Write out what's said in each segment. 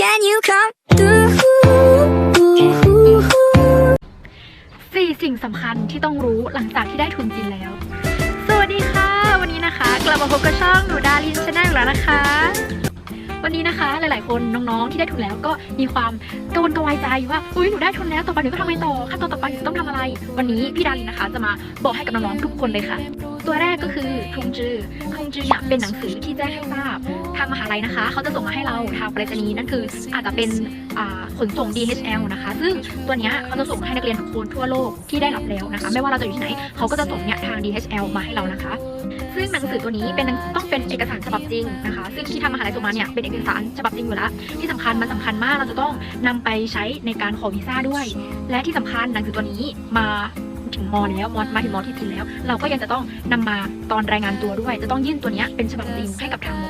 Can you come through? สี่สิ่งสำคัญที่ต้องรู้หลังจากที่ได้ทุนจีนแล้ว สวัสดีค่ะ วันนี้นะคะ กลับมาพบกับช่องหนูดารินชาแนลแล้วนะคะ วันนี้นะคะหลาย ๆ คนน้อง ๆ ที่ได้ทุนแล้วก็มีความกังวลกังวายใจว่าอุ้ยหนูได้ทุนแล้วต่อไปหนูก็ทำไงต่อขั้นตอนต่อไปหนูจะต้องทำอะไร วันนี้พี่ดารินนะคะ จะมาบอกให้กับน้อง ๆ ทุกคนเลยค่ะ ตัวแรกก็คือทงจือทงจือเนี่ยเป็นหนังสือที่แจ้งให้ทราบทางมหาลัยนะคะ เขาจะส่งมาให้เราทางไปรษณีย์นั่นคืออาจจะเป็นขนส่ง DHL นะคะ ซึ่งตัวเนี้ยเขาจะส่งให้นักเรียนทุกคนทั่วโลกที่ได้รับแล้วนะคะ ไม่ว่าเราจะอยู่ที่ไหนเขาก็จะส่งเนี่ยทาง DHL มาให้เรานะคะซึ่งหนังสือตัวนี้เป็นต้องเป็นเอกสารฉบับจริงนะคะ ซึ่งที่ทางมหาลัยส่งมาเนี่ยเป็นเอกสารฉบับจริงอยู่แล้ว ที่สำคัญมันสำคัญมากเราจะต้องนำไปใช้ในการขอวีซ่าด้วย และที่สำคัญหนังสือตัวนี้มา ถึงมแล้วมมาถึงมที่ถึงแล้ว เราก็ยังจะต้องนำมาตอนรายงานตัวด้วย จะต้องยื่นตัวนี้เป็นฉบับจริงให้กับทางม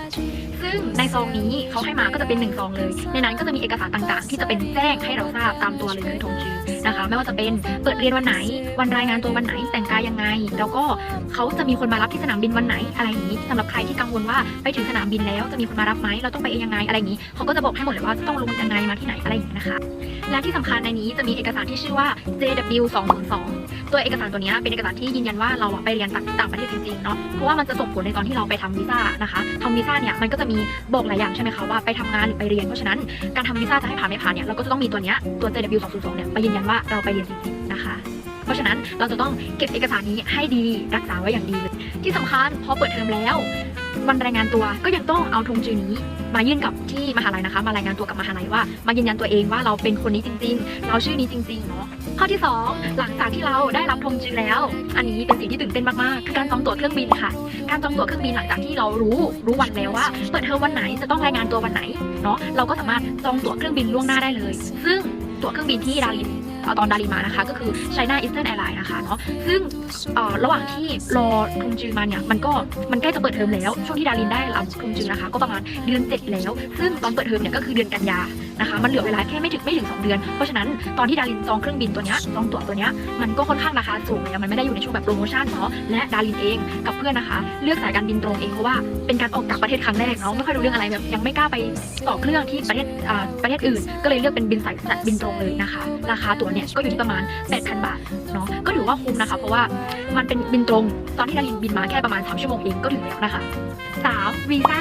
ซึ่งในซองนี้เขาให้มาก็จะเป็นหนึ่งซองเลย ในนั้นก็จะมีเอกสารต่างๆ ที่จะเป็นแจ้งให้เราทราบตามตัวเลยคือธงจือนะคะ ไม่ว่าจะเป็นเปิดเรียนวันไหน วันรายงานตัววันไหน แต่งกายยังไง แล้วก็เขาจะมีคนมารับที่สนามบินวันไหนอะไรอย่างนี้สำหรับใครที่กังวลว่าไปถึงสนามบินแล้วจะมีคนมารับไหมเราต้องไปเองยังไงอะไรอย่างนี้เขาก็จะบอกให้หมดเลยว่าต้องลงยังไงมาที่ไหนอะไรอย่างนี้นะคะ และที่สำคัญในนี้จะมีเอกสารที่ชื่อว่า JW 202ตัวเอกสารตัวนี้เป็นเอกสารที่ยืนยันว่าเราไปเรียนต่างางประเทศจริงๆเนาะเพราะว่ามันจะส่งผลในตอนที่เราไปทำวีซ่านะคะทำวีซ่าเนี่ยมันก็จะมีบอกหลายอย่างใช่ไหมคะว่าไปทำงานหรือไปเรียนเพราะฉะนั้นการทำวีซ่าจะให้ผ่านไม่ผ่านเนี่ยเราก็จะต้องมีตัวเนี้ยตัว JW 202เนี่ยไปยืนยันว่าเราไปเรียนจริงๆนะคะ เพราะฉะนั้นเราจะต้องเก็บเอกสารนี้ให้ดีรักษาไว้อย่างดีเลยที่สำคัญพอเปิดเทอมแล้ว วันรายงานตัวก็ยังต้องเอาธงจือนี้ มายื่นกับที่มหาลัยนะคะ มารายงานตัวกับมหาลัยว่า มายืนยันตัวเองว่าเราเป็นคนนี้จริง ๆ เราชื่อนี้จริงๆเนาะข้อที่ 2 หลังจากที่เราได้รับธงจือแล้ว อันนี้เป็นสิ่งที่ตื่นเต้นมากๆคือการจองตั๋วเครื่องบินค่ะ การจองตั๋วเครื่องบินหลังจากที่เรารู้รู้วันแล้วว่า เปิดเทอมวันไหนจะต้องรายงานตัววันไหนเนาะเราก็สามารถจองตั๋วเครื่องบินล่วงหน้าได้เลย ซึ่งตั๋วเครื่องบินที่ดารินเตอนดารินมานะคะ ก็คือ China Eastern Airlines นะคะเนาะซึ่งระหว่างที่รอทุงจือมาเนี่ยมันก็มันใกล้จะเปิดเทอมแล้ว ช่วงที่ดารินได้รับทุงจือนะคะ ก็ประมาณเดือนเจ็ดแล้ว ซึ่งตอนเปิดเทอมเนี่ยก็คือเดือนกันยา นะคะมันเหลือเวลาแค่ไม่ถึงไม่ถึง 2 เดือน เพราะฉะนั้นตอนที่ดารินจองเครื่องบินตัวนี้จองตั๋วตัวนี้มันก็ค่อนข้างราคาสูงเลยมันไม่ได้อยู่ในช่วงแบบโปรโมชั่นเนาะและดารินเองกับเพื่อนนะคะ เลือกสายการบินตรงเองเพราะว่าเป็นการออกจากประเทศครั้งแรกเนาะไม่ค่อยรู้เรื่องอะไรแบบยังไม่กล้าไปต่อเครื่องที่ประเทศอ่าประเทศอื่น ก็เลยเลือกเป็นบินสายสายบินตรงเลยนะคะ ราคาตั๋วเนี่ยก็อยู่ที่ประมาณ 8,000 บาทเนาะก็ถือว่าคุ้มนะคะ เพราะว่ามันเป็นบินตรงตอนที่ดารินบินมาแค่ประมาณ3ชั่วโมงเองก็ถึงแล้วนะคะ 3. วีซ่า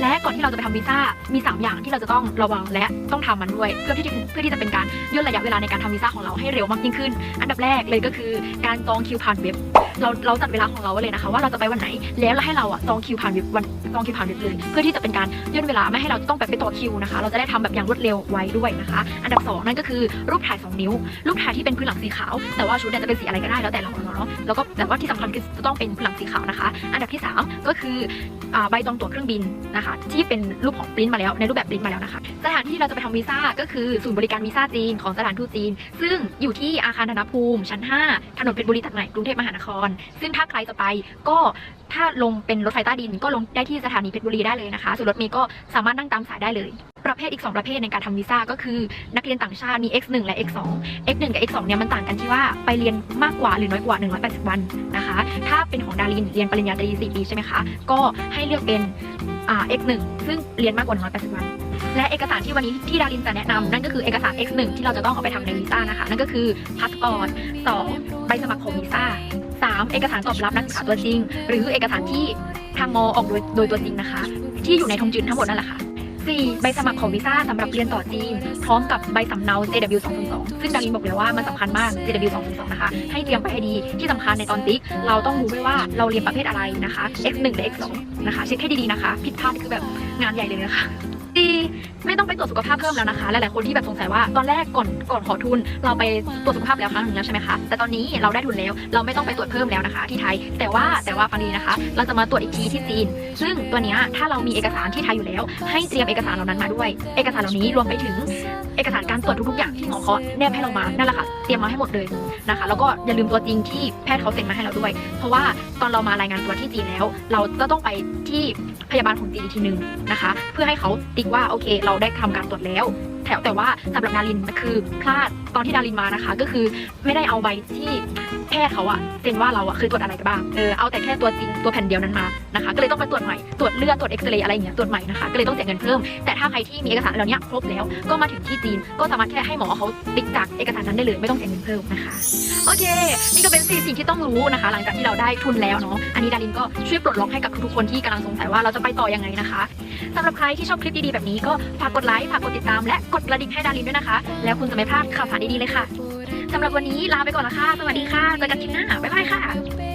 และก่อนที่เราจะไปทำวีซ่ามี 3 อย่างที่เราจะต้องระวังและต้องทำมันด้วยเพื่อที่จะเพื่อที่จะเป็นการย่นระยะเวลาในการทำวีซ่าของเราให้เร็วมากยิ่งขึ้น อันดับแรกเลยก็คือการจองคิวผ่านเว็บ เราเราจัดเวลาของเราไว้เลยนะคะ ว่าเราจะไปวันไหน แล้วเราให้เราอะจองคิวผ่านเว็บวันจองคิวผ่านเว็บเลย เพื่อที่จะเป็นการย่นเวลาไม่ให้เราต้องแบบไปต่อคิวนะคะ เราจะได้ทำแบบอย่างรวดเร็วไว้ด้วยนะคะ อันดับสองนั่นก็คือรูปถ่าย 2 นิ้ว รูปถ่ายที่เป็นพื้นหลังสีขาว แต่ว่าชุดเนี่ยจะเป็นสีอะไรก็ได้แล้วแต่เราเนาะ แล้วก็แต่ว่าที่สำคัญคือจะต้องเป็นพื้นหลังสีขาวนะคะ อันดับที่ 3 ก็คือใบจองตั๋วเครื่องบินนะคะ ที่เป็นรูปของปริ้นมาแล้วในรูปแบบปริ้นมาแล้วนะคะสถานที่ที่เราจะไปทำวีซ่าก็คือศูนย์บริการวีซ่าจีนของสถานทูตจีน ซึ่งอยู่ที่อาคารธนภูมิชั้น 5 ถนนเพชรบุรีตัดใหม่กรุงเทพมหานครซึ่งถ้าใครจะไปก็ถ้าลงเป็นรถไฟใต้ดิน ก็ลงได้ที่สถานีเพชรบุรีได้เลยนะคะ ส่วนรถเมล์ก็สามารถนั่งตามสายได้เลย ประเภทอีก 2 ประเภทในการทำวีซ่าก็คือนักเรียนต่างชาติมี X1 และ X2 X1 กับ X2 เนี่ยมันต่างกันที่ว่าไปเรียนมากกว่าหรือน้อยกว่า 180 วันนะคะ ถ้าเป็นของดารินเรียนปริญญาตรี4ปีใช่ไหมคะ ก็ให้เลือกเป็นอ่า X1 ซึ่งเรียนมากกว่า 180 วัน และเอกสารที่วันนี้ที่ดารินจะแนะนำนั่นก็คือเอกสาร X1 ที่เราจะต้องเอาไปทำในวีซ่านะคะ นั่นก็คือพาสปอร์ต2ใบสมัครของวีซ่า 3 เอกสารตอบรับนักศึกษาตัวจริง หรือเอกสารที่ทางมอออกโดยโดยตัวจริงนะคะ ที่อยู่ในทงจืนทั้งหมดนั่นแหละค่ะ 4. ใบสมัครของวีซ่าสำหรับเรียนต่อจีน พร้อมกับใบสำเนา JW 202ซึ่งดารินบอกเลยว่ามันสำคัญมาก JW 202นะคะ ให้เตรียมไปให้ดีที่สำคัญในตอนติ๊ก เราต้องรู้ด้วยว่าเราเรียนประเภทอะไรนะคะ X1 หรือ X2 นะคะเช็คให้ดีๆนะคะ ผิดพลาดคือแบบงานใหญ่เลยนะคะ ดี ไม่ต้องไปตรวจสุขภาพเพิ่มแล้วนะคะ หลายๆคนที่แบบสงสัยว่าตอนแรกก่อนก่อนขอทุน เราไปตรวจสุขภาพแล้วครั้งหนึ่งแล้วใช่ไหมคะ แต่ตอนนี้เราได้ทุนแล้ว เราไม่ต้องไปตรวจเพิ่มแล้วนะคะ ที่ไทย แต่ว่าแต่ว่าฟังดีนะคะ เราจะมาตรวจอีกทีที่จีน ซึ่งตัวนี้ถ้าเรามีเอกสารที่ไทยอยู่แล้ว ให้เตรียมเอกสารเหล่านั้นมาด้วย เอกสารเหล่านี้รวมไปถึงเอกสารการตรวจทุกๆอย่างที่หมอเขาแนบให้เรามา นั่นแหละค่ะ เตรียมมาให้หมดเลยนะคะ แล้วก็อย่าลืมตัวจริงที่แพทย์เขาเซ็นมาให้เราด้วย เพราะว่าตอนเรามารายงานตัวที่จีนแล้ว เราก็ต้องไปที่พยาบาลของจีนอีกทีนึงนะคะ เพื่อให้เขาติ๊กว่าโอเค เราได้ทำการตรวจแล้ว แถวแต่ว่าสำหรับนารินคือพลาดตอนที่ดารินมานะคะ ก็คือไม่ได้เอาใบที่แพทย์เขาอะเซ็นว่าเราอะเคยตรวจอะไรกันบ้างเออเอาแต่แค่ตัวจริงตัวแผ่นเดียวนั้นมานะคะก็เลยต้องไปตรวจใหม่ตรวจเลือดตรวจเอ็กซเรย์อะไรอย่างเงี้ยตรวจใหม่นะคะก็เลยต้องเสียเงินเพิ่มแต่ถ้าใครที่มีเอกสารเหล่านี้ครบแล้วก็มาถึงที่จีน ก็สามารถแค่ให้หมอเขาติ๊กจากเอกสารนั้นได้เลยไม่ต้องเสียเงินเพิ่มนะคะโอเค นี่ก็เป็นสี่สิ่งที่ต้องรู้นะคะ หลังจากที่เราได้ทุนแล้วเนาะอันนี้ดารินก็ช่วยปลดล็อกให้กับทุกๆคนที่กำลังสงสัยว่าเราจะไปต่อยังไงนะคะสำหรับใครที่ชอบคลิปดีๆแบบนี้ก็ฝากกดไลค์ฝากกดติดตามและกดกระดิ่งให้ดารินด้วยนะคะ แล้วคุณจะไม่พลาดข่าวสารดีๆเลยค่ะสำหรับวันนี้ลาไปก่อนละค่ะ สวัสดีค่ะ เจอกันคลิปหน้า บ๊ายบายค่ะ